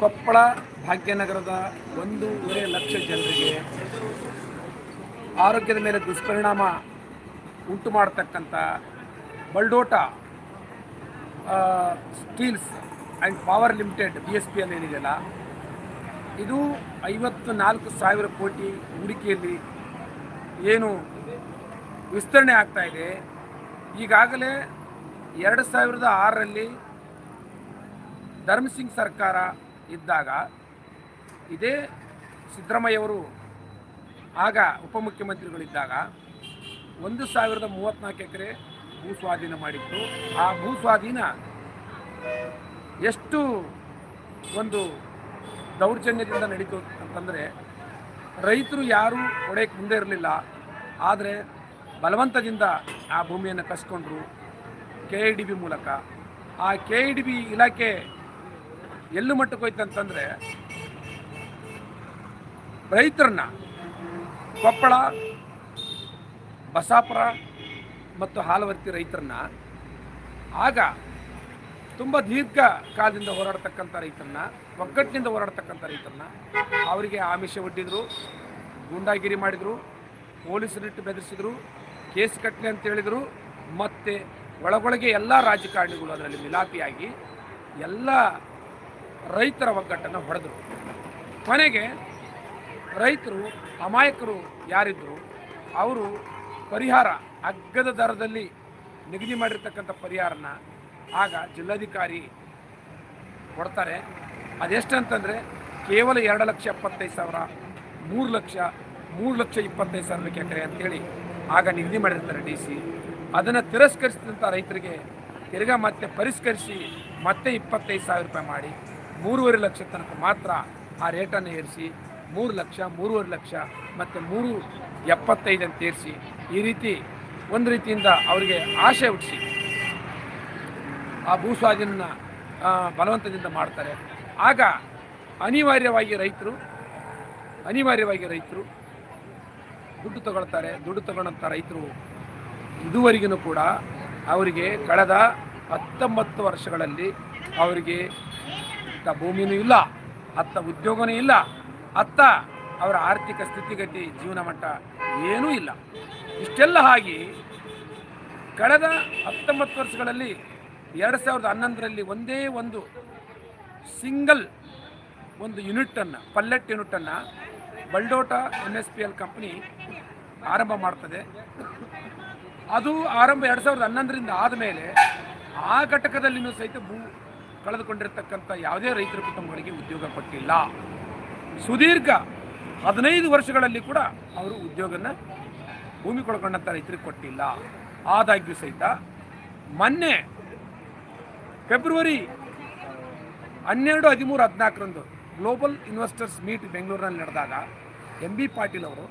ಕೊಪ್ಪಳ ಭಾಗ್ಯನಗರದ ಒಂದೂವರೆ ಲಕ್ಷ ಜನರಿಗೆ ಆರೋಗ್ಯದ ಮೇಲೆ ದುಷ್ಪರಿಣಾಮ ಉಂಟು ಮಾಡತಕ್ಕಂಥ Baldota steels and power limited B S P ಅಲ್ಲಿ ಏನಿದೆಯಲ್ಲ, ಇದು ಐವತ್ತು ನಾಲ್ಕು ಸಾವಿರ ಕೋಟಿ ಹೂಡಿಕೆಯಲ್ಲಿ ಏನು ವಿಸ್ತರಣೆ ಆಗ್ತಾ ಇದೆ. ಈಗಾಗಲೇ ಎರಡು ಸಾವಿರದ ಆರರಲ್ಲಿ ಧರ್ಮಸಿಂಗ್ ಸರ್ಕಾರ ಇದ್ದಾಗ ಇದೇ ಸಿದ್ದರಾಮಯ್ಯವರು, ಆಗ ಉಪಮುಖ್ಯಮಂತ್ರಿಗಳಿದ್ದಾಗ ಒಂದು ಸಾವಿರದ ಮೂವತ್ತ್ನಾಲ್ಕು ಎಕರೆ ಭೂ ಸ್ವಾಧೀನ ಮಾಡಿತ್ತು. ಆ ಭೂ ಸ್ವಾಧೀನ ಎಷ್ಟು ಒಂದು ದೌರ್ಜನ್ಯದಿಂದ ನಡೀತು ಅಂತಂದರೆ ರೈತರು ಯಾರೂ ಒಡೆಯಕ್ಕೆ ಮುಂದೆ ಇರಲಿಲ್ಲ. ಆದರೆ ಬಲವಂತದಿಂದ ಆ ಭೂಮಿಯನ್ನು ಕಸ್ಕೊಂಡ್ರು ಕೆ ಐ ಡಿ ಬಿ ಮೂಲಕ. ಆ ಕೆ ಐ ಡಿ ಬಿ ಇಲಾಖೆ ಎಲ್ಲು ಮಟ್ಟಕ್ಕೆ ಹೋಯ್ತು ಅಂತಂದರೆ ರೈತರನ್ನ ಕೊಪ್ಪಳ, ಬಸಾಪುರ ಮತ್ತು ಹಾಲವರ್ತಿ ರೈತರನ್ನ ಆಗ ತುಂಬ ದೀರ್ಘ ಕಾಲದಿಂದ ಹೋರಾಡ್ತಕ್ಕಂಥ ರೈತರನ್ನ, ಒಗ್ಗಟ್ಟಿನಿಂದ ಹೋರಾಡ್ತಕ್ಕಂಥ ರೈತರನ್ನ ಅವರಿಗೆ ಆಮಿಷ ಒಡ್ಡಿದ್ರು, ಗೂಂಡಾಗಿರಿ ಮಾಡಿದರು ಪೊಲೀಸರಿಟ್ಟು ಬೆದರಿಸಿದ್ರು, ಕೇಸ್ ಕಟ್ಟಲಿ ಅಂತ ಹೇಳಿದರು, ಮತ್ತು ಒಳಗೊಳಗೆ ಎಲ್ಲ ರಾಜಕಾರಣಿಗಳು ಅದರಲ್ಲಿ ಮಿಲಾಪಿಯಾಗಿ ಎಲ್ಲ ರೈತರ ಒಗ್ಗಟ್ಟನ್ನು ಹೊಡೆದರು. ಕೊನೆಗೆ ರೈತರು, ಅಮಾಯಕರು ಯಾರಿದ್ದರು ಅವರು ಪರಿಹಾರ ಅಗ್ಗದ ದರದಲ್ಲಿ ನಿಗದಿ ಮಾಡಿರ್ತಕ್ಕಂಥ ಪರಿಹಾರನ ಆಗ ಜಿಲ್ಲಾಧಿಕಾರಿ ಕೊಡ್ತಾರೆ. ಅದೆಷ್ಟಂತಂದರೆ ಕೇವಲ ಎರಡು ಲಕ್ಷ ಎಪ್ಪತ್ತೈದು ಸಾವಿರ, ಮೂರು ಲಕ್ಷ ಮೂರು ಲಕ್ಷ ಇಪ್ಪತ್ತೈದು ಸಾವಿರ ಎಕರೆ ಅಂತೇಳಿ ಆಗ ನಿಗದಿ ಮಾಡಿರ್ತಾರೆ ಡಿ ಸಿ. ಅದನ್ನು ತಿರಸ್ಕರಿಸಿದಂಥ ರೈತರಿಗೆ ತಿರ್ಗಾ ಮತ್ತೆ ಪರಿಷ್ಕರಿಸಿ ಮತ್ತೆ ಇಪ್ಪತ್ತೈದು ಸಾವಿರ ರೂಪಾಯಿ ಮಾಡಿ ಮೂರುವರೆ ಲಕ್ಷ ತನಕ ಮಾತ್ರ ಆ ರೇಟನ್ನು ಏರಿಸಿ, ಮೂರು ಲಕ್ಷ, ಮೂರುವರೆ ಲಕ್ಷ, ಮತ್ತು ಮೂರು ಎಪ್ಪತ್ತೈದು ಅಂತ ಏರಿಸಿ, ಈ ರೀತಿ ಒಂದು ರೀತಿಯಿಂದ ಅವರಿಗೆ ಆಶೆ ಹುಟ್ಟಿಸಿ. ಆ ಭೂ ಸ್ವಾಧೀನ ಬಲವಂತದಿಂದ ಮಾಡ್ತಾರೆ. ಆಗ ಅನಿವಾರ್ಯವಾಗಿ ರೈತರು ಅನಿವಾರ್ಯವಾಗಿ ರೈತರು ದುಡ್ಡು ತಗೊಳ್ತಾರೆ. ದುಡ್ಡು ತಗೊಂಡಂಥ ರೈತರು ಇದುವರೆಗೂ ಕೂಡ ಅವರಿಗೆ ಕಳೆದ ಹತ್ತೊಂಬತ್ತು ವರ್ಷಗಳಲ್ಲಿ ಅವರಿಗೆ ಅತ್ತ ಭೂಮಿನೂ ಇಲ್ಲ, ಅತ್ತ ಉದ್ಯೋಗನೂ ಇಲ್ಲ, ಅತ್ತ ಅವರ ಆರ್ಥಿಕ ಸ್ಥಿತಿಗತಿ ಜೀವನ ಮಟ್ಟ ಏನೂ ಇಲ್ಲ. ಇಷ್ಟೆಲ್ಲ ಆಗಿ ಕಳೆದ ಹತ್ತೊಂಬತ್ತು ವರ್ಷಗಳಲ್ಲಿ ಎರಡು ಸಾವಿರದ ಹನ್ನೊಂದರಲ್ಲಿ ಒಂದೇ ಒಂದು ಸಿಂಗಲ್ ಒಂದು ಯೂನಿಟನ್ನು pellet ಯೂನಿಟನ್ನು Baldota N S P L company ಆರಂಭ ಮಾಡ್ತದೆ. ಅದು ಆರಂಭ ಎರಡು ಸಾವಿರದ ಹನ್ನೊಂದರಿಂದ ಆದಮೇಲೆ ಆ ಘಟಕದಲ್ಲಿನೂ ಸಹಿತ ಭೂ ಕಳೆದುಕೊಂಡಿರ್ತಕ್ಕಂಥ ಯಾವುದೇ ರೈತರ ಕುಟುಂಬಗಳಿಗೆ ಉದ್ಯೋಗ ಕೊಟ್ಟಿಲ್ಲ. ಸುದೀರ್ಘ ಹದಿನೈದು ವರ್ಷಗಳಲ್ಲಿ ಕೂಡ ಅವರು ಉದ್ಯೋಗನ ಭೂಮಿ ಕೊಡ್ಕೊಂಡಂಥ ರೈತರಿಗೆ ಕೊಟ್ಟಿಲ್ಲ. ಆದಾಗ್ಯೂ ಸಹಿತ ಮೊನ್ನೆ ಫೆಬ್ರವರಿ ಹನ್ನೆರಡು ಹದಿಮೂರು ಹದಿನಾಲ್ಕರಂದು ಗ್ಲೋಬಲ್ ಇನ್ವೆಸ್ಟರ್ಸ್ ಮೀಟ್ ಬೆಂಗಳೂರಿನಲ್ಲಿ ನಡೆದಾಗ ಎಂ ಬಿ ಪಾಟೀಲ್ ಅವರು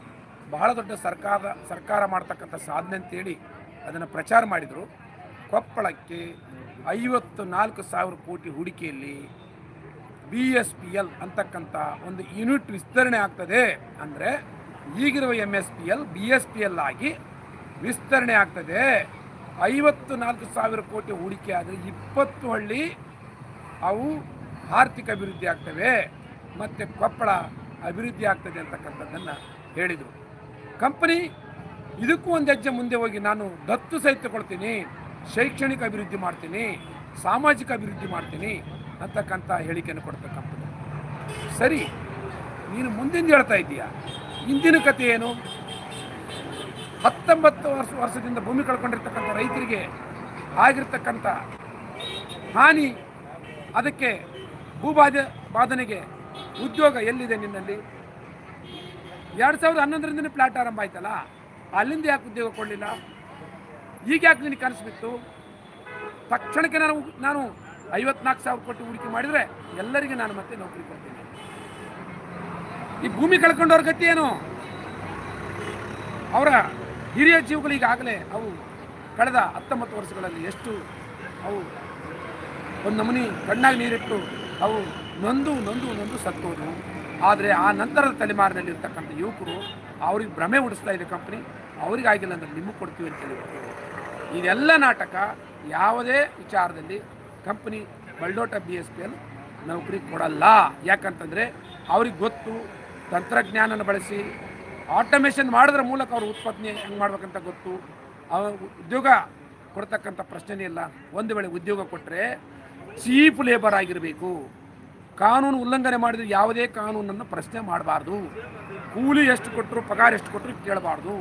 ಬಹಳ ದೊಡ್ಡ ಸರ್ಕಾರ ಸರ್ಕಾರ ಮಾಡ್ತಕ್ಕಂಥ ಸಾಧನೆ ಅಂತೇಳಿ ಅದನ್ನು ಪ್ರಚಾರ ಮಾಡಿದರು. ಕೊಪ್ಪಳಕ್ಕೆ ಐವತ್ತು ನಾಲ್ಕು ಸಾವಿರ ಕೋಟಿ ಹೂಡಿಕೆಯಲ್ಲಿ ಬಿ ಎಸ್ ಪಿ ಎಲ್ ಅಂತಕ್ಕಂಥ ಒಂದು ಯೂನಿಟ್ ವಿಸ್ತರಣೆ ಆಗ್ತದೆ. ಅಂದರೆ ಈಗಿರುವ M S P L B S P L ಆಗಿ ವಿಸ್ತರಣೆ ಆಗ್ತದೆ. ಐವತ್ತು ನಾಲ್ಕು ಸಾವಿರ ಕೋಟಿ ಹೂಡಿಕೆ ಆದರೆ ಇಪ್ಪತ್ತು ಹಳ್ಳಿ ಅವು ಆರ್ಥಿಕ ಅಭಿವೃದ್ಧಿ ಆಗ್ತವೆ. ಮತ್ತು ಕೊಪ್ಪಳ ಅಭಿವೃದ್ಧಿ ಆಗ್ತದೆ ಅಂತಕ್ಕಂಥದ್ದನ್ನು ಹೇಳಿದರು. ಕಂಪನಿ ಇದಕ್ಕೂ ಒಂದು ಹೆಜ್ಜೆ ಮುಂದೆ ಹೋಗಿ ನಾನು ದತ್ತು ಸಹಿತ ಕೊಡ್ತೀನಿ ಶೈಕ್ಷಣಿಕ ಅಭಿವೃದ್ಧಿ ಮಾಡ್ತೀನಿ, ಸಾಮಾಜಿಕ ಅಭಿವೃದ್ಧಿ ಮಾಡ್ತೀನಿ ಅಂತಕ್ಕಂಥ ಹೇಳಿಕೆಯನ್ನು ಕೊಡ್ತಕ್ಕಂಥದ್ದು. ಸರಿ, ನೀನು ಮುಂದಿನ ಹೇಳ್ತಾ ಇದ್ದೀಯ? ಇಂದಿನ ಕಥೆ ಏನು? ಹತ್ತೊಂಬತ್ತು ವರ್ಷ, ವರ್ಷದಿಂದ ಭೂಮಿ ಕಳ್ಕೊಂಡಿರ್ತಕ್ಕಂಥ ರೈತರಿಗೆ ಆಗಿರ್ತಕ್ಕಂಥ ಹಾನಿ, ಅದಕ್ಕೆ ಭೂಬಾಧ, ಬಾಧನೆಗೆ ಉದ್ಯೋಗ ಎಲ್ಲಿದೆ ನಿನ್ನಲ್ಲಿ? ಎರಡು ಸಾವಿರದ ಹನ್ನೊಂದರಿಂದನೇ ಪ್ಲಾಟ್ ಆರಂಭ ಆಯ್ತಲ್ಲ, ಅಲ್ಲಿಂದ ಯಾಕೆ ಉದ್ಯೋಗ ಕೊಡಲಿಲ್ಲ? ಈಗ ಯಾಕೆ ನಿನಗೆ ಕನಸುಬಿತ್ತು ತಕ್ಷಣಕ್ಕೆ ನಾನು ನಾನು ಐವತ್ನಾಲ್ಕು ಸಾವಿರ ಕೋಟಿ ಹೂಡಿಕೆ ಮಾಡಿದರೆ ಎಲ್ಲರಿಗೆ ನಾನು ಮತ್ತೆ ನೌಕರಿ ಕೊಡ್ತೀನಿ. ಈ ಭೂಮಿ ಕಳ್ಕೊಂಡವ್ರ ಗತಿ ಏನು? ಅವರ ಹಿರಿಯ ಜೀವಗಳು ಈಗಾಗಲೇ ಅವು ಕಳೆದ ಹತ್ತೊಂಬತ್ತು ವರ್ಷಗಳಲ್ಲಿ ಎಷ್ಟು ಅವು ಒಂದು ನಮೂನಿ ಕಣ್ಣಾಗಿ ನೀರಿಟ್ಟು ಅವು ನೊಂದು ನೊಂದು ನೊಂದು ಸತ್ತೋದು. ಆದರೆ ಆ ನಂತರದ ತಲೆಮಾರಿನಲ್ಲಿರ್ತಕ್ಕಂಥ ಯುವಕರು, ಅವ್ರಿಗೆ ಭ್ರಮೆ ಉಡಿಸ್ತಾ ಇದೆ ಕಂಪ್ನಿ ಅವ್ರಿಗಾಗಿಲ್ಲ ಅಂದ್ರೆ ನಿಮಗೆ ಕೊಡ್ತೀವಿ ಅಂತ ಹೇಳಿ ಇದೆಲ್ಲ ನಾಟಕ ಯಾವುದೇ ವಿಚಾರದಲ್ಲಿ company Baldota B S P L ನೌಕರಿ ಕೊಡಲ್ಲ. ಯಾಕಂತಂದರೆ ಅವ್ರಿಗೆ ಗೊತ್ತು, ತಂತ್ರಜ್ಞಾನನ ಬಳಸಿ ಆಟೋಮೇಷನ್ ಮಾಡಿದ್ರ ಮೂಲಕ ಅವ್ರ ಉತ್ಪಾದನೆ ಹೆಂಗೆ ಮಾಡ್ಬೇಕಂತ ಗೊತ್ತು. ಅವ ಉದ್ಯೋಗ ಕೊಡ್ತಕ್ಕಂಥ ಪ್ರಶ್ನೆನೇ ಇಲ್ಲ. ಒಂದು ವೇಳೆ ಉದ್ಯೋಗ ಕೊಟ್ಟರೆ ಚೀಪ್ ಲೇಬರ್ ಆಗಿರಬೇಕು. ಕಾನೂನು ಉಲ್ಲಂಘನೆ ಮಾಡಿದ್ರೆ ಯಾವುದೇ ಕಾನೂನನ್ನು ಪ್ರಶ್ನೆ ಮಾಡಬಾರ್ದು. ಕೂಲಿ ಎಷ್ಟು ಕೊಟ್ಟರು ಪಗಾರ ಎಷ್ಟು ಕೊಟ್ಟರು ಕೇಳಬಾರ್ದು.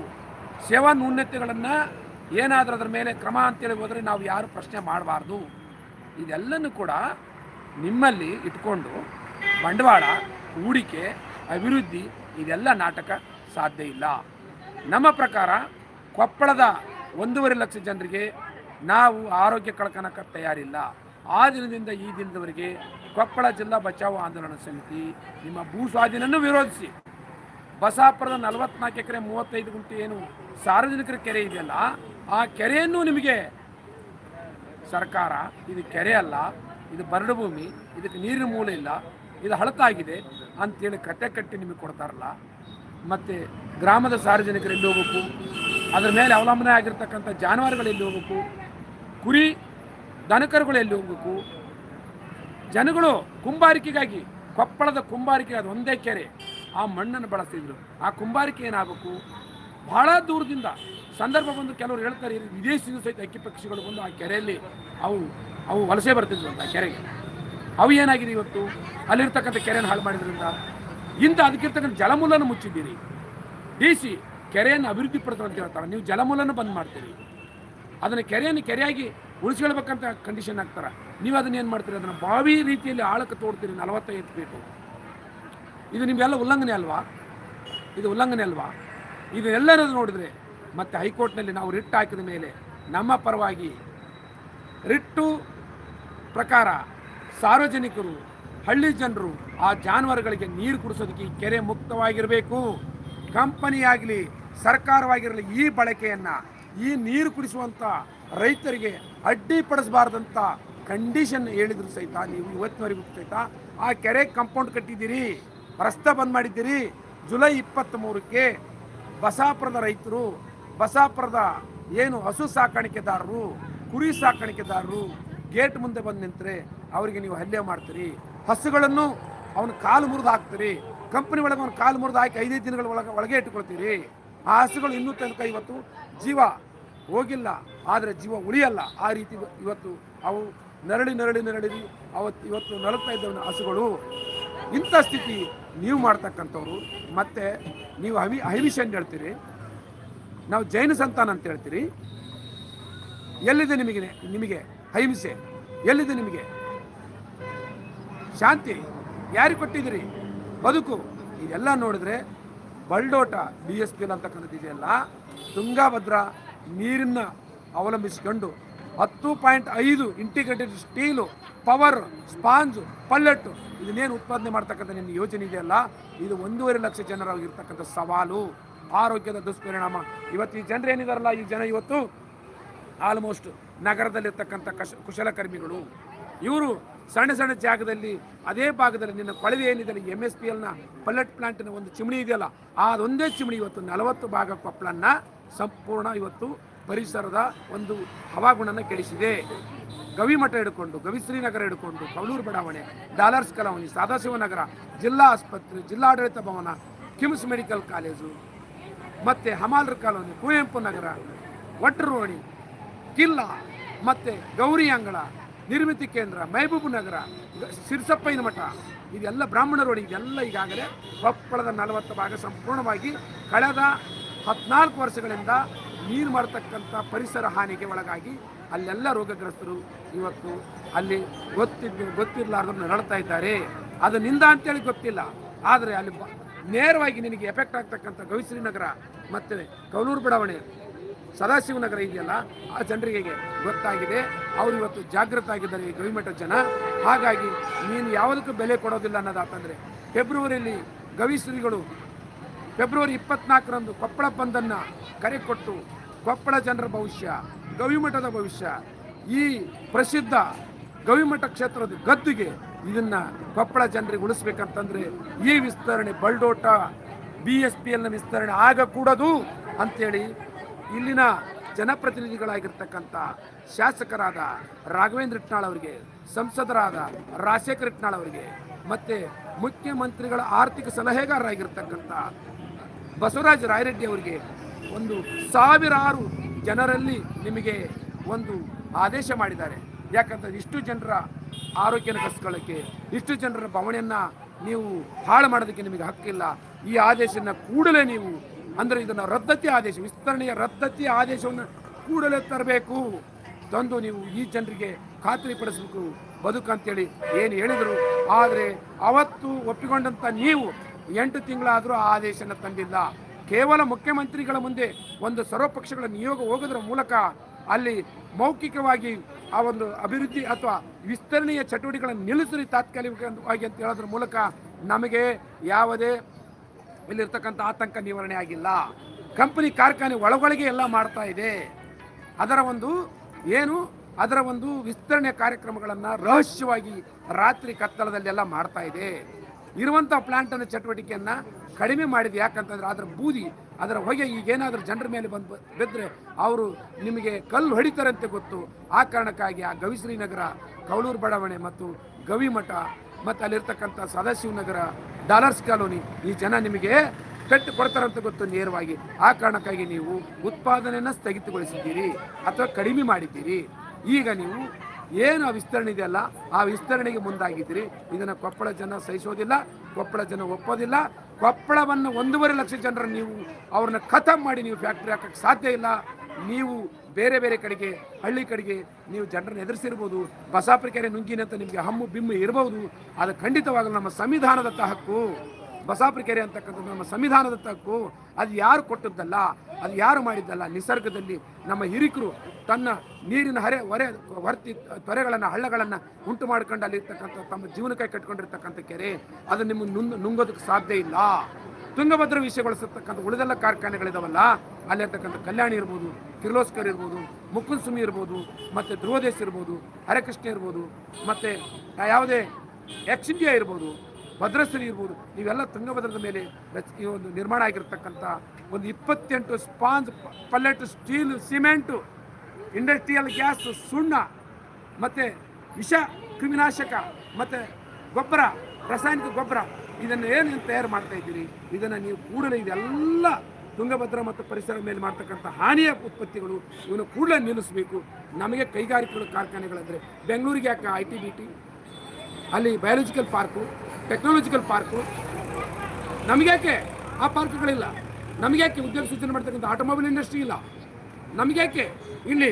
ಸೇವಾ ನ್ಯೂನ್ಯತೆಗಳನ್ನು ಏನಾದರೂ ಅದರ ಮೇಲೆ ಕ್ರಮ ಅಂತೇಳಿ ಹೋದರೆ ನಾವು ಯಾರು ಪ್ರಶ್ನೆ ಮಾಡಬಾರ್ದು. ಇದೆಲ್ಲನೂ ಕೂಡ ನಿಮ್ಮಲ್ಲಿ ಇಟ್ಕೊಂಡು ಬಂಡವಾಳ, ಹೂಡಿಕೆ, ಅಭಿವೃದ್ಧಿ ಇದೆಲ್ಲ ನಾಟಕ ಸಾಧ್ಯ ಇಲ್ಲ. ನಮ್ಮ ಪ್ರಕಾರ ಕೊಪ್ಪಳದ ಒಂದೂವರೆ ಲಕ್ಷ ಜನರಿಗೆ ನಾವು ಆರೋಗ್ಯ ಕಳ್ಕೊಳಕ್ಕೆ ತಯಾರಿಲ್ಲ. ಆ ದಿನದಿಂದ ಈ ದಿನದವರೆಗೆ ಕೊಪ್ಪಳ ಜಿಲ್ಲಾ ಬಚಾವ್ ಆಂದೋಲನ ಸಮಿತಿ ನಿಮ್ಮ ಭೂ ಸ್ವಾಧೀನನ್ನು ವಿರೋಧಿಸಿ. ಬಸಾಪುರದ ನಲವತ್ನಾಲ್ಕು ಎಕರೆ ಮೂವತ್ತೈದು ಗುಂಟೆ ಏನು ಸಾರ್ವಜನಿಕರ ಕೆರೆ ಇದೆಯಲ್ಲ ಆ ಕೆರೆಯನ್ನು ನಿಮಗೆ ಸರ್ಕಾರ, ಇದು ಕೆರೆ ಅಲ್ಲ, ಇದು ಬರಡು ಭೂಮಿ, ಇದಕ್ಕೆ ನೀರಿನ ಮೂಲ ಇಲ್ಲ, ಇದು ಹಳತಾಗಿದೆ ಅಂತೇಳಿ ಕತೆ ಕಟ್ಟಿ ನಿಮಗೆ ಕೊಡ್ತಾರಲ್ಲ. ಮತ್ತು ಗ್ರಾಮದ ಸಾರ್ವಜನಿಕರು ಎಲ್ಲಿ ಹೋಗಬೇಕು? ಅದರ ಮೇಲೆ ಅವಲಂಬನೆ ಆಗಿರ್ತಕ್ಕಂಥ ಜಾನುವಾರುಗಳು ಎಲ್ಲಿ ಹೋಗಬೇಕು? ಕುರಿ ದನಕರುಗಳು ಎಲ್ಲಿ ಹೋಗಬೇಕು? ಜನಗಳು ಕುಂಬಾರಿಕೆಗಾಗಿ, ಕೊಪ್ಪಳದ ಕುಂಬಾರಿಕೆ ಅದು ಒಂದೇ ಕೆರೆ. ಆ ಮಣ್ಣನ್ನು ಬಳಸ್ತಿದ್ರು. ಆ ಕುಂಬಾರಿಕೆ ಏನಾಗಬೇಕು? ಬಹಳ ದೂರದಿಂದ ಸಂದರ್ಭ ಬಂದು ಕೆಲವರು ಹೇಳ್ತಾರೆ ವಿದೇಶಿ ವಿದೇಶದಿಂದ ಸಹಿತ ಅಕ್ಕಿ ಪಕ್ಷಿಗಳು ಬಂದು ಆ ಕೆರೆಯಲ್ಲಿ ಅವು ಅವು ವಲಸೆ ಬರ್ತಿದ್ರು ಅಂತ ಆ ಕೆರೆಗೆ. ಅವು ಏನಾಗಿದೆ ಇವತ್ತು? ಅಲ್ಲಿರ್ತಕ್ಕಂಥ ಕೆರೆಯನ್ನು ಹಾಳು ಮಾಡಿದ್ರಿಂದ ಇಂಥ ಅದಕ್ಕಿರ್ತಕ್ಕಂಥ ಜಲಮೂಲನ ಮುಚ್ಚಿದ್ದೀರಿ. ಡಿ ಸಿ ಕೆರೆಯನ್ನು ಅಭಿವೃದ್ಧಿ ಅಂತ ಹೇಳ್ತಾರೆ, ನೀವು ಜಲಮೂಲನ ಬಂದ್ ಮಾಡ್ತೀರಿ. ಅದನ್ನು ಕೆರೆಯನ್ನು ಕೆರೆಯಾಗಿ ಉಳಿಸ್ಕೊಳ್ಬೇಕಂತ ಕಂಡೀಷನ್ ಹಾಕ್ತಾರೆ ನೀವು ಅದನ್ನ ಏನು ಮಾಡ್ತೀರಿ? ಅದನ್ನು ಬಾವಿ ರೀತಿಯಲ್ಲಿ ಆಳಕ್ಕೆ ತೋಡ್ತೀರಿ, ನಲವತ್ತೈದು ಫೀಟು ಇದು ನಿಮಗೆಲ್ಲ ಉಲ್ಲಂಘನೆ ಅಲ್ವಾ? ಇದು ಉಲ್ಲಂಘನೆ ಅಲ್ವಾ? ಇದೆಲ್ಲರದು ನೋಡಿದರೆ ಮತ್ತೆ ಹೈಕೋರ್ಟ್ನಲ್ಲಿ ನಾವು ರಿಟ್ ಹಾಕಿದ ಮೇಲೆ ನಮ್ಮ ಪರವಾಗಿ ರಿಟ್ಟು ಪ್ರಕಾರ ಸಾರ್ವಜನಿಕರು, ಹಳ್ಳಿ ಜನರು ಆ ಜಾನುವಾರುಗಳಿಗೆ ನೀರು ಕುಡಿಸೋದಕ್ಕೆ ಈ ಕೆರೆ ಮುಕ್ತವಾಗಿರಬೇಕು. ಕಂಪನಿಯಾಗಲಿ, ಸರ್ಕಾರವಾಗಿರಲಿ ಈ ಬಳಕೆಯನ್ನು, ಈ ನೀರು ಕುಡಿಸುವಂಥ ರೈತರಿಗೆ ಅಡ್ಡಿಪಡಿಸಬಾರ್ದಂಥ ಕಂಡೀಷನ್ ಹೇಳಿದ್ರು ಸಹಿತ, ನೀವು ಇವತ್ತಿನವರೆಗೂ ಸಹಿತ. ಆ ಕೆರೆ ಕಂಪೌಂಡ್ ಕಟ್ಟಿದ್ದೀರಿ, ರಸ್ತೆ ಬಂದ್ ಮಾಡಿದ್ದೀರಿ. ಜುಲೈ ಇಪ್ಪತ್ತ್ಮೂರಕ್ಕೆ ಬಸಾಪುರದ ರೈತರು ಬಸಾಪುರದ ಏನು ಹಸು ಸಾಕಾಣಿಕೆದಾರರು, ಕುರಿ ಸಾಕಾಣಿಕೆದಾರರು ಗೇಟ್ ಮುಂದೆ ಬಂದು ನಿಂತರೆ ಅವರಿಗೆ ನೀವು ಹಲ್ಲೆ ಮಾಡ್ತೀರಿ. ಹಸುಗಳನ್ನು ಅವನ ಕಾಲು ಮುರಿದು ಹಾಕ್ತೀರಿ. ಕಂಪನಿ ಒಳಗೆ ಅವನ ಕಾಲು ಮುರಿದು ಹಾಕಿ ಐದೈದು ದಿನಗಳ ಒಳಗೆ ಒಳಗೆ ಇಟ್ಟುಕೊಳ್ತೀರಿ. ಆ ಹಸುಗಳು ಇನ್ನೂ ತನಕ ಇವತ್ತು ಜೀವ ಹೋಗಿಲ್ಲ. ಆದರೆ ಜೀವ ಉಳಿಯಲ್ಲ. ಆ ರೀತಿ ಇವತ್ತು ಅವು ನರಳಿ ನರಳಿ ನರಳಿ ಅವತ್ತು ಇವತ್ತು ನರಳ್ತಾ ಇದ್ದವನ ಹಸುಗಳು. ಇಂಥ ಸ್ಥಿತಿ ನೀವು ಮಾಡ್ತಕ್ಕಂಥವ್ರು. ಮತ್ತು ನೀವು ಹವಿ ಹೈವಿಷನ್ ಹೇಳ್ತೀರಿ. ನಾವು ಜೈನ ಸಂತಾನ ಅಂತ ಹೇಳ್ತೀರಿ. ಎಲ್ಲಿದೆ ನಿಮಗೆ ನಿಮಗೆ ಅಹಿಂಸೆ? ಎಲ್ಲಿದೆ ನಿಮಗೆ? ಶಾಂತಿ? ಯಾರಿಗೆ ಕೊಟ್ಟಿದ್ದೀರಿ? ಬದುಕು? ಇದೆಲ್ಲ ನೋಡಿದ್ರೆ Baldota B S P L ಅಂತಕ್ಕಂಥದ್ದು ಇದೆಯಲ್ಲ, ತುಂಗಾಭದ್ರಾ ನೀರನ್ನು ಅವಲಂಬಿಸಿಕೊಂಡು ಹತ್ತು ಪಾಯಿಂಟ್ ಐದು integrated steel power sponge pellet ಇದನ್ನೇನು ಉತ್ಪಾದನೆ ಮಾಡ್ತಕ್ಕಂಥ ನಿಮ್ಮ ಯೋಜನೆ ಇದೆಯಲ್ಲ, ಇದು ಒಂದೂವರೆ ಲಕ್ಷ ಜನರಾಗಿರ್ತಕ್ಕಂಥ ಸವಾಲು. ಆರೋಗ್ಯದ ದುಷ್ಪರಿಣಾಮ. ಇವತ್ತು ಈ ಜನರು ಏನಿದಾರಲ್ಲ, ಈ ಜನ ಇವತ್ತು ಆಲ್ಮೋಸ್ಟ್ ನಗರದಲ್ಲಿರ್ತಕ್ಕಂಥ ಕಶ ಕುಶಲಕರ್ಮಿಗಳು. ಇವರು ಸಣ್ಣ ಸಣ್ಣ ಜಾಗದಲ್ಲಿ, ಅದೇ ಭಾಗದಲ್ಲಿ ನಿನ್ನ ಕೊಳವೆ ಏನಿದೆ ಎಂ ಎಸ್ ಪಿ ಎಲ್ನ ಪಲ್ಲಟ್ ಪ್ಲಾಂಟಿನ ಒಂದು ಚಿಮಣಿ ಇದೆಯಲ್ಲ ಅದೊಂದೇ ಚಿಮಣಿ ಇವತ್ತು ನಲವತ್ತು ಭಾಗ ಕೊಪ್ಪಳನ್ನ ಸಂಪೂರ್ಣ ಇವತ್ತು ಪರಿಸರದ ಒಂದು ಹವಾಗುಣನ ಕೆಡಿಸಿದೆ. ಗವಿಮಠ ಹಿಡ್ಕೊಂಡು ಗವಿಶ್ರೀನಗರ ಹಿಡ್ಕೊಂಡು ಕವಲೂರು ಬಡಾವಣೆ, ಡಾಲರ್ಸ್ ಕಲಾವಣಿ ಸದಾಶಿವನಗರ ಜಿಲ್ಲಾ ಆಸ್ಪತ್ರೆ, ಜಿಲ್ಲಾಡಳಿತ ಭವನ, ಕಿಮ್ಸ್ ಮೆಡಿಕಲ್ ಕಾಲೇಜು ಮತ್ತು ಹಮಾಲ್ರ ಕಾಲೋನಿ, ಕುವೆಂಪು ನಗರ ವಟ್ರೋಣಿ ಕಿಲ್ಲ, ಮತ್ತು ಗೌರಿ ಅಂಗಳ, ನಿರ್ಮಿತಿ ಕೇಂದ್ರ ಮಹಬೂಬ್ ನಗರ ಸಿರ್ಸಪ್ಪೈನ ಮಠ, ಇದೆಲ್ಲ ಬ್ರಾಹ್ಮಣ ರೋಡಿ, ಇದೆಲ್ಲ ಈಗಾಗಲೇ ಕೊಪ್ಪಳದ ನಲವತ್ತು ಭಾಗ ಸಂಪೂರ್ಣವಾಗಿ ಕಳೆದ ಹದಿನಾಲ್ಕು ವರ್ಷಗಳಿಂದ ನೀರು ಮಾಡತಕ್ಕಂಥ ಪರಿಸರ ಹಾನಿಗೆ ಒಳಗಾಗಿ ಅಲ್ಲೆಲ್ಲ ರೋಗಗ್ರಸ್ತರು ಇವತ್ತು ಅಲ್ಲಿ ಗೊತ್ತಿದ್ದು ಗೊತ್ತಿರಲಾರ್ದನ್ನು ನರಳ್ತಾ ಇದ್ದಾರೆ. ಅದನ್ನಿಂದ ಅಂತೇಳಿ ಗೊತ್ತಿಲ್ಲ. ಆದರೆ ಅಲ್ಲಿ ನೇರವಾಗಿ ನಿನಗೆ ಎಫೆಕ್ಟ್ ಆಗ್ತಕ್ಕಂಥ ಗವಿಶ್ರೀ ನಗರ ಮತ್ತು ಕೌಲೂರು ಬಡಾವಣೆ ಸದಾಶಿವ ನಗರ ಇದೆಯಲ್ಲ, ಆ ಜನರಿಗೆ ಗೊತ್ತಾಗಿದೆ. ಅವರು ಇವತ್ತು ಜಾಗೃತ ಆಗಿದ್ದಾರೆ ಈ ಗವಿಮಠದ ಜನ. ಹಾಗಾಗಿ ನೀನು ಯಾವುದಕ್ಕೂ ಬೆಲೆ ಕೊಡೋದಿಲ್ಲ ಅನ್ನೋದಾತಂದರೆ ಫೆಬ್ರವರಿಯಲ್ಲಿ ಗವಿಶ್ರೀಗಳು ಫೆಬ್ರವರಿ ಇಪ್ಪತ್ನಾಲ್ಕರಂದು ಕೊಪ್ಪಳ ಬಂದನ್ನು ಕರೆ ಕೊಟ್ಟು ಕೊಪ್ಪಳ ಜನರ ಭವಿಷ್ಯ, ಗವಿಮಠದ ಭವಿಷ್ಯ, ಈ ಪ್ರಸಿದ್ಧ ಗವಿಮಠ ಕ್ಷೇತ್ರದ ಗದ್ದುಗೆ ಇದನ್ನ ಕೊಪ್ಪಳ ಜನರಿಗೆ ಉಳಿಸ್ಬೇಕಂತಂದ್ರೆ ಈ ವಿಸ್ತರಣೆ ಬಲ್ಡೋಟ ಬಿ ಎಸ್ ಪಿ ಎಲ್ನ ವಿಸ್ತರಣೆ ಆಗಕೂಡದು ಅಂತೇಳಿ ಇಲ್ಲಿನ ಜನಪ್ರತಿನಿಧಿಗಳಾಗಿರ್ತಕ್ಕಂಥ ಶಾಸಕರಾದ ರಾಘವೇಂದ್ರ ಇಟ್ನಾಳ್ ಅವರಿಗೆ, ಸಂಸದರಾದ ರಾಜಶೇಖರ್ ಇಟ್ನಾಳ್ ಅವರಿಗೆ, ಮತ್ತು ಮುಖ್ಯಮಂತ್ರಿಗಳ ಆರ್ಥಿಕ ಸಲಹೆಗಾರರಾಗಿರ್ತಕ್ಕಂಥ ಬಸವರಾಜ ರಾಯರೆಡ್ಡಿ ಅವರಿಗೆ ಒಂದು ಸಾವಿರಾರು ಜನರಲ್ಲಿ ನಿಮಗೆ ಒಂದು ಆದೇಶ ಮಾಡಿದ್ದಾರೆ. ಯಾಕಂದ್ರೆ ಇಷ್ಟು ಜನರ ಆರೋಗ್ಯನ ಕಸ್ಕೊಳ್ಳೋಕ್ಕೆ ಇಷ್ಟು ಜನರ ಬವಣೆಯನ್ನು ನೀವು ಹಾಳು ಮಾಡೋದಕ್ಕೆ ನಿಮಗೆ ಹಕ್ಕಿಲ್ಲ. ಈ ಆದೇಶನ ಕೂಡಲೇ ನೀವು ಅಂದರೆ ಇದನ್ನು ರದ್ದತಿ ಆದೇಶ, ವಿಸ್ತರಣೆಯ ರದ್ದತಿ ಆದೇಶವನ್ನು ಕೂಡಲೇ ತರಬೇಕು. ತಂದು ನೀವು ಈ ಜನರಿಗೆ ಖಾತ್ರಿಪಡಿಸಬೇಕು ಬದುಕು ಅಂತೇಳಿ ಏನು ಹೇಳಿದರು. ಆದರೆ ಅವತ್ತು ಒಪ್ಪಿಕೊಂಡಂಥ ನೀವು ಎಂಟು ತಿಂಗಳಾದರೂ ಆ ಆದೇಶನ ತಂದಿಲ್ಲ. ಕೇವಲ ಮುಖ್ಯಮಂತ್ರಿಗಳ ಮುಂದೆ ಒಂದು ಸರ್ವಪಕ್ಷಗಳ ನಿಯೋಗ ಹೋಗೋದ್ರ ಮೂಲಕ ಅಲ್ಲಿ ಮೌಖಿಕವಾಗಿ ಆ ಒಂದು ಅಭಿವೃದ್ಧಿ ಅಥವಾ ವಿಸ್ತರಣೆಯ ಚಟುವಟಿಕೆಗಳನ್ನು ನಿಲ್ಲಿಸ್ರಿ ತಾತ್ಕಾಲಿಕವಾಗಿ ಅಂತ ಹೇಳೋದ್ರ ಮೂಲಕ ನಮಗೆ ಯಾವುದೇ ಇಲ್ಲಿರ್ತಕ್ಕಂಥ ಆತಂಕ ನಿವಾರಣೆ ಆಗಿಲ್ಲ. ಕಂಪನಿ ಕಾರ್ಖಾನೆ ಒಳಗೊಳಗೆ ಎಲ್ಲ ಮಾಡ್ತಾ ಇದೆ. ಅದರ ಒಂದು ಏನು? ಅದರ ಒಂದು ವಿಸ್ತರಣೆ ಕಾರ್ಯಕ್ರಮಗಳನ್ನು ರಹಸ್ಯವಾಗಿ ರಾತ್ರಿ ಕತ್ತಲದಲ್ಲೆಲ್ಲ ಮಾಡ್ತಾ ಇದೆ. ಇರುವಂಥ ಪ್ಲಾಂಟನ್ನು ಚಟುವಟಿಕೆಯನ್ನು ಕಡಿಮೆ ಮಾಡಿದೆ. ಯಾಕಂತಂದ್ರೆ ಅದರ ಬೂದಿ, ಅದರ ಹೊಗೆ ಈಗೇನಾದರೂ ಜನರ ಮೇಲೆ ಬಂದು ಬಿದ್ದರೆ ಅವರು ನಿಮಗೆ ಕಲ್ಲು ಹೊಡಿತಾರಂತೆ ಗೊತ್ತು. ಆ ಕಾರಣಕ್ಕಾಗಿ ಆ ಗವಿಶ್ರೀ ನಗರ ಕೌಳೂರು ಬಡಾವಣೆ ಮತ್ತು ಗವಿಮಠ ಮತ್ತು ಅಲ್ಲಿರ್ತಕ್ಕಂಥ ಸದಾಶಿವ ನಗರ, ಡಾಲರ್ಸ್ ಕಾಲೋನಿ ಈ ಜನ ನಿಮಗೆ ಪೆಟ್ಟು ಕೊಡ್ತಾರಂತ ಗೊತ್ತು ನೇರವಾಗಿ. ಆ ಕಾರಣಕ್ಕಾಗಿ ನೀವು ಉತ್ಪಾದನೆಯನ್ನು ಸ್ಥಗಿತಗೊಳಿಸಿದ್ದೀರಿ ಅಥವಾ ಕಡಿಮೆ ಮಾಡಿದ್ದೀರಿ. ಈಗ ನೀವು ಏನು ಆ ವಿಸ್ತರಣೆ ಇದೆಯಲ್ಲ ಆ ವಿಸ್ತರಣೆಗೆ ಮುಂದಾಗಿದ್ದೀರಿ. ಇದನ್ನು ಕೊಪ್ಪಳ ಜನ ಸಹಿಸೋದಿಲ್ಲ, ಕೊಪ್ಪಳ ಜನ ಒಪ್ಪೋದಿಲ್ಲ ಕೊಪ್ಪಳವನ್ನು ಒಂದೂವರೆ ಲಕ್ಷ ಜನರನ್ನು ನೀವು ಅವ್ರನ್ನ ಖತಮ್ ಮಾಡಿ ನೀವು ಫ್ಯಾಕ್ಟ್ರಿ ಹಾಕಕ್ಕೆ ಸಾಧ್ಯ ಇಲ್ಲ. ನೀವು ಬೇರೆ ಬೇರೆ ಕಡೆಗೆ, ಹಳ್ಳಿ ಕಡೆಗೆ ನೀವು ಜನರನ್ನು ಎದುರಿಸಿರ್ಬೋದು. ಕೆರೆ ನುಂಗಿನಂತ ನಿಮಗೆ ಹಮ್ಮು ಬಿಮ್ಮು ಇರಬಹುದು ಅದು ಖಂಡಿತವಾಗಲು ನಮ್ಮ ಸಂವಿಧಾನದತ್ತ ಹಕ್ಕು. ಬಸಾಪ್ರಿ ಕೆರೆ ಅಂತಕ್ಕಂಥದ್ದು ನಮ್ಮ ಸಂವಿಧಾನದ ಹಕ್ಕು. ಅದು ಯಾರು ಕೊಟ್ಟದ್ದಲ್ಲ. ಅದು ಯಾರು ಮಾಡಿದ್ದಲ್ಲ? ನಿಸರ್ಗದಲ್ಲಿ ನಮ್ಮ ಹಿರಿಕರು ತನ್ನ ನೀರಿನ ಹರೆ, ಹೊರೆ ಹೊರ್ತಿ ತೊರೆಗಳನ್ನು, ಹಳ್ಳಗಳನ್ನು ಉಂಟು ಮಾಡ್ಕೊಂಡು ಅಲ್ಲಿರ್ತಕ್ಕಂಥ ತಮ್ಮ ಜೀವನಕ್ಕೆ ಕಟ್ಕೊಂಡಿರ್ತಕ್ಕಂಥ ಕೆರೆ, ಅದು ನಿಮ್ಮ ನುಂಗ್, ನುಂಗೋದಕ್ಕೆ ಸಾಧ್ಯ ಇಲ್ಲ. ತುಂಗಭದ್ರ ವಿಷಯಗೊಳಿಸತಕ್ಕಂಥ ಉಳಿದೆಲ್ಲ ಕಾರ್ಖಾನೆಗಳಿದಾವಲ್ಲ, ಅಲ್ಲಿರ್ತಕ್ಕಂಥ ಕಲ್ಯಾಣಿ ಇರ್ಬೋದು, ಕಿರ್ಲೋಸ್ಕರ್ ಇರ್ಬೋದು ಮುಕುಲ್ ಸುಮಿ ಇರ್ಬೋದು, ಮತ್ತು ಧ್ರುವದೇಶ್ ಇರ್ಬೋದು, ಹರಕೃಷ್ಣ ಇರ್ಬೋದು, ಮತ್ತು ಯಾವುದೇ ಎಕ್ಸ್ ಇಂಡಿಯಾ ಇರ್ಬೋದು ಭದ್ರಶ್ರೀ ಇರ್ಬೋದು ನೀವೆಲ್ಲ ತುಂಗಭದ್ರದ ಮೇಲೆ ಈ ಒಂದು ನಿರ್ಮಾಣ ಆಗಿರ್ತಕ್ಕಂಥ ಒಂದು ಇಪ್ಪತ್ತೆಂಟು sponge pellet, steel, cement, industrial gas, ಸುಣ್ಣ, ಮತ್ತು ವಿಷ ಕ್ರಿಮಿನಾಶಕ, ಮತ್ತು ಗೊಬ್ಬರ, ರಾಸಾಯನಿಕ ಗೊಬ್ಬರ, ಇದನ್ನು ಏನು ತಯಾರು ಮಾಡ್ತಾ ಇದ್ದೀರಿ? ಇದನ್ನು ನೀವು ಕೂಡಲೇ ಇದೆಲ್ಲ ತುಂಗಭದ್ರಾ ಮತ್ತು ಪರಿಸರ ಮೇಲೆ ಮಾಡ್ತಕ್ಕಂಥ ಹಾನಿಯ ಉತ್ಪತ್ತಿಗಳು ಇವನು ಕೂಡಲೇ ನಿಲ್ಲಿಸಬೇಕು. ನಮಗೆ ಕೈಗಾರಿಕೆಗಳು, ಕಾರ್ಖಾನೆಗಳಂದರೆ ಬೆಂಗಳೂರಿಗೆ ಯಾಕೆ ಐ ಟಿ ಬಿ ಟಿ ಅಲ್ಲಿ ಬಯಾಲಜಿಕಲ್ ಪಾರ್ಕು ಟೆಕ್ನಾಲಜಿಕಲ್ ಪಾರ್ಕು ನಮಗ್ಯಾಕೆ ಆ ಪಾರ್ಕ್ಗಳಿಲ್ಲ ನಮಗ್ಯಾಕೆ ಉದ್ಯೋಗ ಸೂಚನೆ ಮಾಡ್ತಕ್ಕಂಥ ಆಟೋಮೊಬೈಲ್ ಇಂಡಸ್ಟ್ರಿ ಇಲ್ಲ? ನಮಗ್ಯಾಕೆ ಇಲ್ಲಿ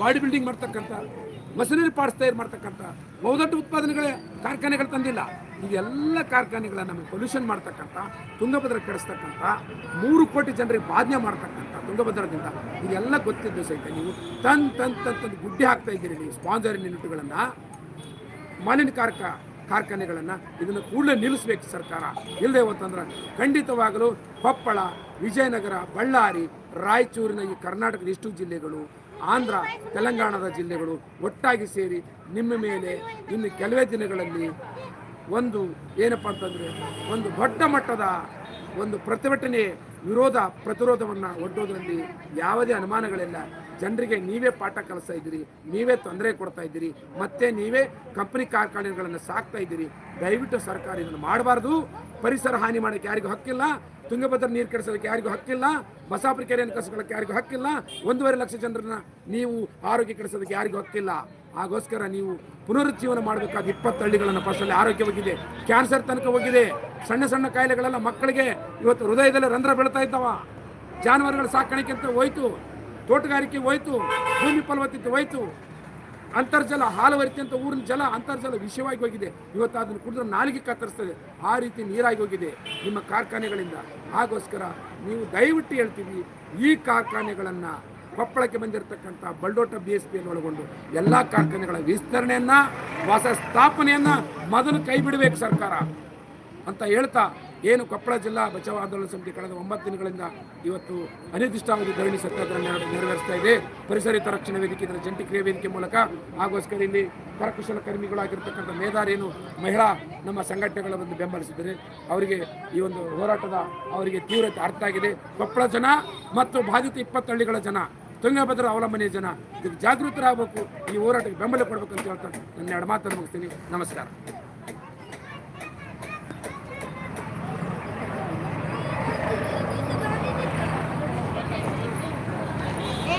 ಬಾಡಿ ಬಿಲ್ಡಿಂಗ್ ಮಾಡ್ತಕ್ಕಂಥ ಮಷಿನರಿ ಪಾರ್ಟ್ಸ್ ತಯಾರು ಮಾಡ್ತಕ್ಕಂಥ ಬಹುದೊಡ್ಡ ಉತ್ಪಾದನೆಗಳೇ ಕಾರ್ಖಾನೆಗಳು ತಂದಿಲ್ಲ. ಇದೆಲ್ಲ ಕಾರ್ಖಾನೆಗಳ ನಮಗೆ ಪೊಲ್ಯೂಷನ್ ಮಾಡ್ತಕ್ಕಂಥ, ತುಂಗಭದ್ರ ಕೆಡಿಸ್ತಕ್ಕಂಥ, ಮೂರು ಕೋಟಿ ಜನರಿಗೆ ಬಾಧನೆ ಮಾಡ್ತಕ್ಕಂಥ ತುಂಗಭದ್ರದಿಂದ. ಇದೆಲ್ಲ ಗೊತ್ತಿದ್ದು ಸಹಿತ ನೀವು ತನ್ ತನ್ ತನ್ ತಂದು ಗುಡ್ಡೆ ಹಾಕ್ತಾ ಇದ್ದೀರಿ ನೀವು. ಸ್ಪಾನ್ಸರ್ ಯೂನಿಟ್ಗಳನ್ನು. ಮಾಲಿನ್ಯಕಾರಕ ಕಾರ್ಖಾನೆಗಳನ್ನು ಇದನ್ನು ಕೂಡಲೇ ನಿಲ್ಲಿಸಬೇಕು ಸರ್ಕಾರ. ಇಲ್ಲದೆ ಹೋತಂದ್ರೆ ಖಂಡಿತವಾಗಲೂ ಕೊಪ್ಪಳ, ವಿಜಯನಗರ, ಬಳ್ಳಾರಿ, ರಾಯಚೂರಿನ ಈ ಕರ್ನಾಟಕದ ಇಷ್ಟು ಜಿಲ್ಲೆಗಳು, ಆಂಧ್ರ, ತೆಲಂಗಾಣದ ಜಿಲ್ಲೆಗಳು ಒಟ್ಟಾಗಿ ಸೇರಿ ನಿಮ್ಮ ಮೇಲೆ ಇನ್ನು ಕೆಲವೇ ದಿನಗಳಲ್ಲಿ ಒಂದು ಏನಪ್ಪ ಅಂತಂದರೆ ಒಂದು ದೊಡ್ಡ ಮಟ್ಟದ ಒಂದು ಪ್ರತಿಭಟನೆ ವಿರೋಧ ಪ್ರತಿರೋಧವನ್ನು ಒಡ್ಡೋದರಲ್ಲಿ ಯಾವುದೇ ಅನುಮಾನಗಳಿಲ್ಲ. ಜನರಿಗೆ ನೀವೇ ಪಾಠ ಕಲಿಸ್ತಾ ಇದ್ದೀರಿ, ನೀವೇ ತೊಂದರೆ ಕೊಡ್ತಾ ಇದ್ದೀರಿ, ಮತ್ತೆ ನೀವೇ ಕಂಪನಿ ಕಾರ್ಖಾನೆಗಳನ್ನು ಸಾಕ್ತಾ ಇದ್ದೀರಿ. ದಯವಿಟ್ಟು ಸರ್ಕಾರ ಇದನ್ನು ಮಾಡಬಾರ್ದು. ಪರಿಸರ ಹಾನಿ ಮಾಡೋಕ್ಕೆ ಯಾರಿಗೂ ಹಕ್ಕಿಲ್ಲ. ತುಂಗಭದ್ರ ನೀರು ಕೆಡಿಸೋದಕ್ಕೆ ಯಾರಿಗೂ ಹಕ್ಕಿಲ್ಲ. ಬಸಾಪುರ ಕೆರೆಯನ್ನು ಕಸಿಕೊಳ್ಳೋಕೆ ಯಾರಿಗೂ ಹಕ್ಕಿಲ್ಲ. ಒಂದೂವರೆ ಲಕ್ಷ ಜನರನ್ನ ನೀವು ಆರೋಗ್ಯ ಕೆಡಿಸೋದಕ್ಕೆ ಯಾರಿಗೂ ಹಕ್ಕಿಲ್ಲ. ಆಗೋಸ್ಕರ ನೀವು ಪುನರುಜ್ಜೀವನ ಮಾಡಬೇಕಾದ ಇಪ್ಪತ್ತು ಹಳ್ಳಿಗಳನ್ನು ಫಸ್ಟಲ್ಲಿ ಆರೋಗ್ಯ ಹೋಗಿದೆ. ಕ್ಯಾನ್ಸರ್ ತನಕ ಹೋಗಿದೆ. ಸಣ್ಣ ಸಣ್ಣ ಕಾಯಿಲೆಗಳೆಲ್ಲ ಮಕ್ಕಳಿಗೆ ಇವತ್ತು ಹೃದಯದಲ್ಲಿ ರಂಧ್ರ ಬೀಳ್ತಾ ಇದ್ದಾವ. ಜಾನುವಾರುಗಳ ಸಾಕಾಣಿಕೆ ಅಂತ ಹೋಯ್ತು. ತೋಟಗಾರಿಕೆ ಹೋಯ್ತು, ಭೂಮಿ ಫಲವತ್ತತೆ ಹೋಯ್ತು, ಅಂತರ್ಜಲ ಹಾಲು ಅಂತ ಊರಿನ ಜಲ ಅಂತರ್ಜಲ ವಿಷಯವಾಗಿ ಹೋಗಿದೆ. ಇವತ್ತು ಅದನ್ನು ಕುಡಿದ್ರೆ ನಾಲಿಗೆ ಕತ್ತರಿಸ್ತದೆ. ಆ ರೀತಿ ನೀರಾಗಿ ಹೋಗಿದೆ ನಿಮ್ಮ ಕಾರ್ಖಾನೆಗಳಿಂದ. ಹಾಗೋಸ್ಕರ ನೀವು ದಯವಿಟ್ಟು ಹೇಳ್ತೀವಿ, ಈ ಕಾರ್ಖಾನೆಗಳನ್ನು ಕೊಪ್ಪಳಕ್ಕೆ ಬಂದಿರತಕ್ಕಂಥ ಬಲ್ಡೋಟ ಬಿ ಎಸ್ ಪಿಯನ್ನು ಒಳಗೊಂಡು ಎಲ್ಲ ಕಾರ್ಖಾನೆಗಳ ವಿಸ್ತರಣೆಯನ್ನು ಹೊಸ ಸ್ಥಾಪನೆಯನ್ನು ಮೊದಲು ಕೈ ಬಿಡಬೇಕು ಸರ್ಕಾರ ಅಂತ ಹೇಳ್ತಾ ಏನು ಕೊಪ್ಪಳ ಜಿಲ್ಲಾ ಬಚಾವ್ ಆಂದೋಲನ ಸಮಿತಿ ಕಳೆದ ಒಂಬತ್ತು ದಿನಗಳಿಂದ ಇವತ್ತು ಅನಿರ್ದಿಷ್ಟಾವಧಿ ಧರಣಿ ಸತ್ಯಾಗ್ರಹ ನೆರ- ನೆರವೇರಿಸ್ತಾ ಇದೆ. ಪರಿಸರ ರಕ್ಷಣಾ ವೇದಿಕೆ ಇದರ ಜಂಟಿ ಕ್ರಿಯೆ ವೇದಿಕೆ ಮೂಲಕ ಆಗೋಸ್ಕರ ಇಲ್ಲಿ ಕರಕುಶಲ ಕರ್ಮಿಗಳಾಗಿರ್ತಕ್ಕಂಥ ಮೇಧಾರೇನು ಮಹಿಳಾ ನಮ್ಮ ಸಂಘಟನೆಗಳ ಒಂದು ಬೆಂಬಲಿಸಿದರೆ ಅವರಿಗೆ ಈ ಒಂದು ಹೋರಾಟದ ಅವರಿಗೆ ತೀವ್ರತೆ ಅರ್ಥ ಆಗಿದೆ. ಕೊಪ್ಪಳ ಜನ ಮತ್ತು ಬಾಧಿತ ಇಪ್ಪತ್ತು ಹಳ್ಳಿಗಳ ಜನ, ತುಂಗಭದ್ರ ಅವಲಂಬನೆಯ ಜನ, ಇದಕ್ಕೆ ಜಾಗೃತರಾಗಬೇಕು, ಈ ಹೋರಾಟಕ್ಕೆ ಬೆಂಬಲ ಕೊಡಬೇಕು ಅಂತ ಹೇಳ್ತಾ ನನ್ನ ಎರಡು ಮಾತನ್ನು ಮುಗಿಸ್ತೀನಿ. ನಮಸ್ಕಾರ.